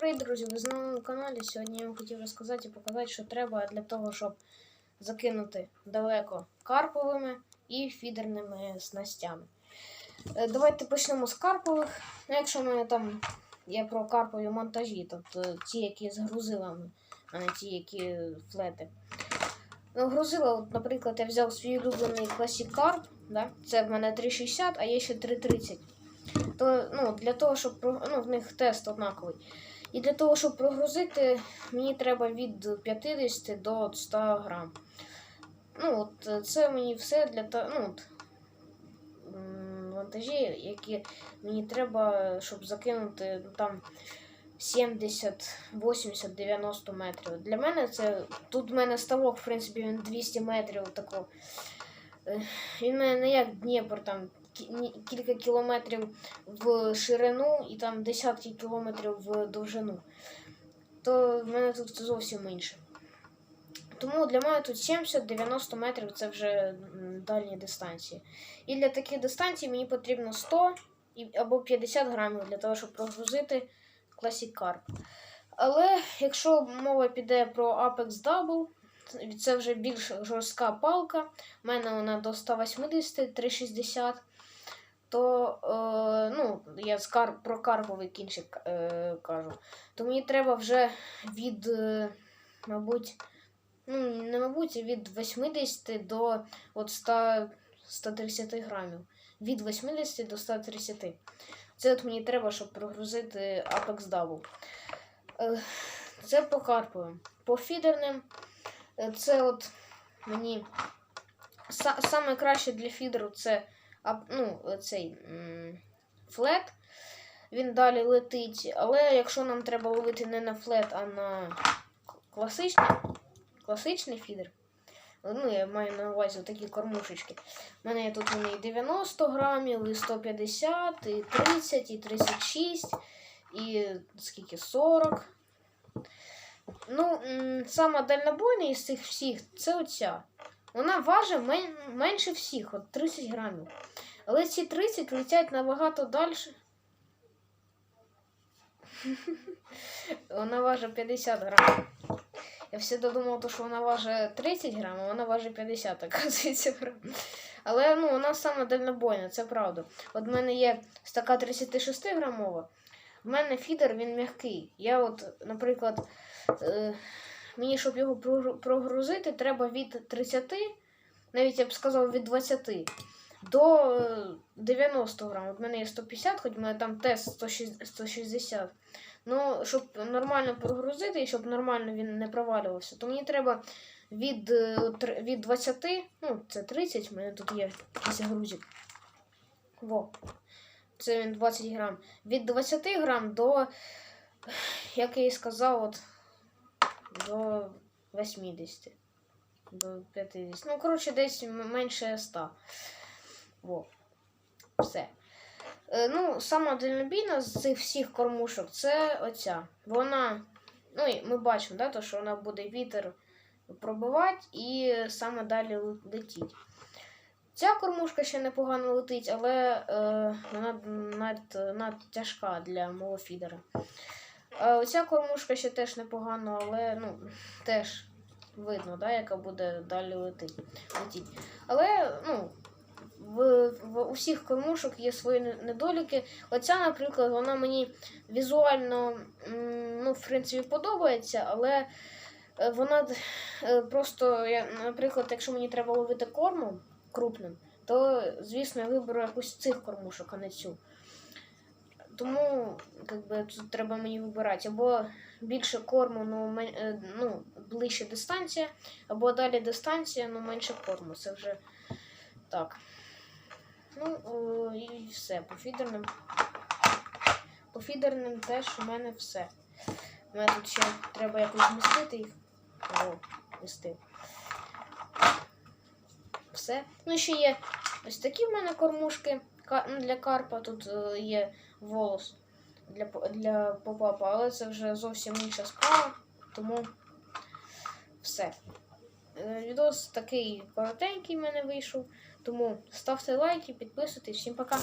привіт, друзі! Ви знову на каналі. Сьогодні я вам хотів розказати і показати, що треба для того, щоб закинути далеко карповими і фідерними снастями. Е, Давайте почнемо з карпових. Ну, якщо ми там є про карпові монтажі, тобто ті, які з грузилами, а не ті, які флети. Ну, грузила, от, наприклад, я взяв свій улюблений Classic Carp, да? це в мене 360, а є ще 330 то ну, для того, щоб ну, в них тест однаковий. І для того, щоб прогрузити, мені треба від 50 до 100 грам. Ну, от е, це мені все для. Ну, от, вантажі, які мені треба, щоб закинути ну, там 70, 80, 90 метрів. Для мене це. Тут в мене ставок, в принципі, він 200 метрів тако. Е, Він мене не як Дніпр, там кілька кілометрів в ширину і там десятки кілометрів в довжину. То в мене тут зовсім інше. Тому для мене тут 70-90 метрів це вже дальні дистанції. І для таких дистанцій мені потрібно 100 або 50 грамів для того, щоб прогрузити Classic Carp. Але якщо мова піде про Apex Double, це вже більш жорстка палка. У мене вона до 180, 360 то е, ну, я з кар... про карповий кінчик е, кажу, то мені треба вже від, е, мабуть, ну, не мабуть, від 80 до от 100, 130 грамів. Від 80 до 130. Це от мені треба, щоб прогрузити Apex Double. Е, це по карповим. По фідерним, е, це от мені са- саме краще для фідеру це а, ну, цей флет. Він далі летить. Але якщо нам треба ловити не на флет, а на класичний, класичний фідер. Ну, я маю на увазі такі кормушечки. У мене тут вони і 90 грамів, і 150, і 30, і 36, і скільки 40. Ну, сама дальнобойна із цих всіх це оця. Вона важить мен- менше всіх, от 30 грамів. Але ці 30 летять набагато далі. Вона важить 50 грамів. Я всегда думав, що вона важить 30 грамів, а вона важить 50, оказується. Але ну, вона саме дальнобойна, це правда. От в мене є така 36 грамова. В мене фідер він м'який. Я от, наприклад, е, мені, щоб його прогрузити, треба від 30, навіть я б сказав від 20 до е, 90 грам. От мене є 150, хоч в мене там тест 160 160. Ну, щоб нормально прогрузити і щоб нормально він не провалювався, то мені треба від, е, від 20, ну, це 30, в мене тут є якийсь грузик. Во. Це він 20 грам. Від 20 грам до, як я і сказав, от, до 80. До 50. Ну, коротше, десь менше 100. Во. Все. Е, ну, сама дальнобійна з цих всіх кормушок це оця. Вона. Ну, і ми бачимо, да, то, що вона буде вітер пробивати і саме далі летіть. Ця кормушка ще непогано летить, але е, вона над, над тяжка для мого фідера. Е, оця кормушка ще теж непогано, але ну, теж видно, да, яка буде далі летіть. Але ну, в, в усіх кормушок є свої недоліки. Оця, наприклад, вона мені візуально, ну, в принципі, подобається, але е, вона е, просто, я, наприклад, якщо мені треба ловити корму крупним, то, звісно, я виберу якусь цих кормушок, а не цю. Тому как би, тут треба мені вибирати або більше корму, ну, мен- е, ну ближче дистанція, або далі дистанція, ну менше корму. Це вже так. Ну, о, і все. По фідерним. По фідерним теж у мене все. У мене тут ще треба якось вмістити їх. О, вмістив. Все. Ну, ще є ось такі в мене кормушки для карпа. Тут е, є волос для, для попапа, але це вже зовсім інша справа. Тому все. Е, Відос такий коротенький в мене вийшов. Тому ставте лайки, підписуйтесь. Всім пока!